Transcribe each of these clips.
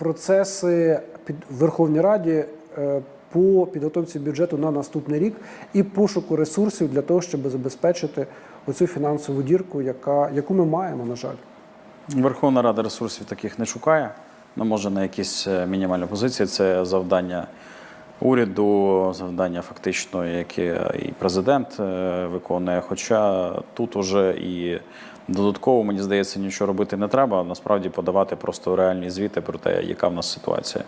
процеси під Верховній Раді е, по підготовці бюджету на наступний рік і пошуку ресурсів для того, щоб забезпечити оцю фінансову дірку, яка яку ми маємо, на жаль. Верховна Рада ресурсів таких не шукає. Ну, може, на якісь е, мінімальні позиції. Це завдання уряду, завдання фактично, яке і президент е, виконує. Хоча тут уже і додатково, мені здається, нічого робити не треба. Насправді подавати просто реальні звіти про те, яка в нас ситуація.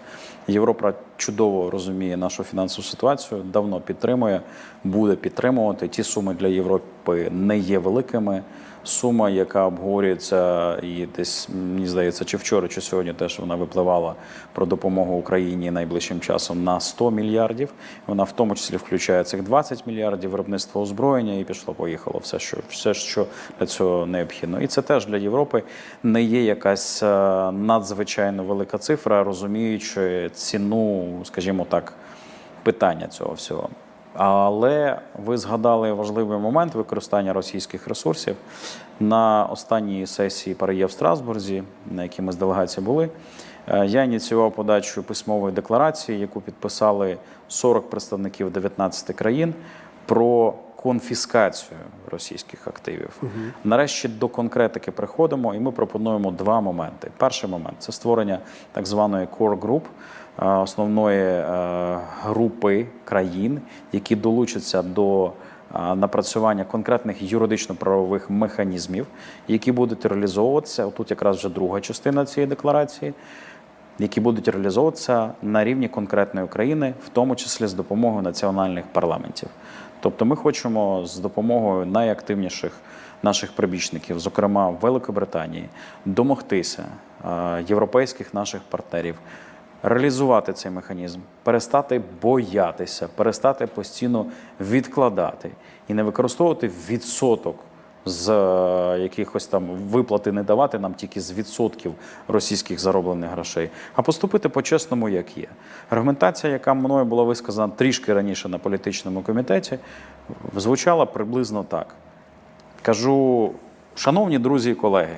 Європа чудово розуміє нашу фінансову ситуацію, давно підтримує, буде підтримувати. Ті суми для Європи не є великими. Сума, яка обговорюється, і десь мені здається, чи вчора, чи сьогодні теж вона випливала про допомогу Україні найближчим часом на 100 мільярдів. Вона в тому числі включає цих 20 мільярдів виробництва озброєння, і пішло, поїхало все, що все, що для цього необхідно. І це теж для Європи не є якась е, надзвичайно велика цифра, розуміючи ціну, скажімо так, питання цього всього. Але ви згадали важливий момент використання російських ресурсів на останній сесії ПАРЄ в Страсбурзі, на якій ми з делегацією були. е, Я ініціював подачу письмової декларації, яку підписали 40 представників 19 країн про конфіскацію російських активів. Нарешті до конкретики приходимо, і ми пропонуємо два моменти. Перший момент це створення так званої core group, е, основної е, групи країн, які долучаться до е, напрацювання конкретних юридично-правових механізмів, які будуть реалізовуватися. Тут якраз вже друга частина цієї декларації які будуть реалізовуватися на рівні конкретної країни, в тому числі з допомогою національних парламентів. Тобто, ми хочемо з допомогою найактивніших наших прибічників, зокрема в Великобританії, домогтися е, європейських наших партнерів. Реалізувати цей механізм, перестати боятися, перестати постійно відкладати і не використовувати відсоток з е, якихось там виплати не давати нам тільки з відсотків російських зароблених грошей, а поступити по-чесному, як є. Аргументація, яка мною була висказана трішки раніше на політичному комітеті, звучала приблизно так. Кажу, шановні друзі і колеги,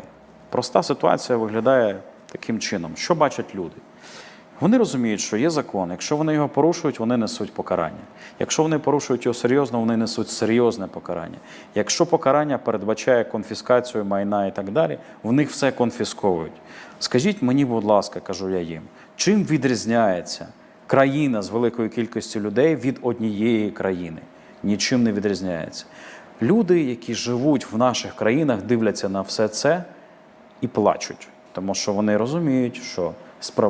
проста ситуація виглядає таким чином. Що бачать люди? Вони розуміють, що є закон. Якщо вони його порушують, вони несуть покарання. Якщо вони порушують його серйозно, вони несуть серйозне покарання. Якщо покарання передбачає конфіскацію майна і так далі, в них все конфісковують. Скажіть мені, будь ласка, кажу я їм, чим відрізняється країна з великою кількістю людей від однієї країни? Нічим не відрізняється. Люди, які живуть в наших країнах, дивляться на все це і плачуть, тому що вони розуміють, що справедливість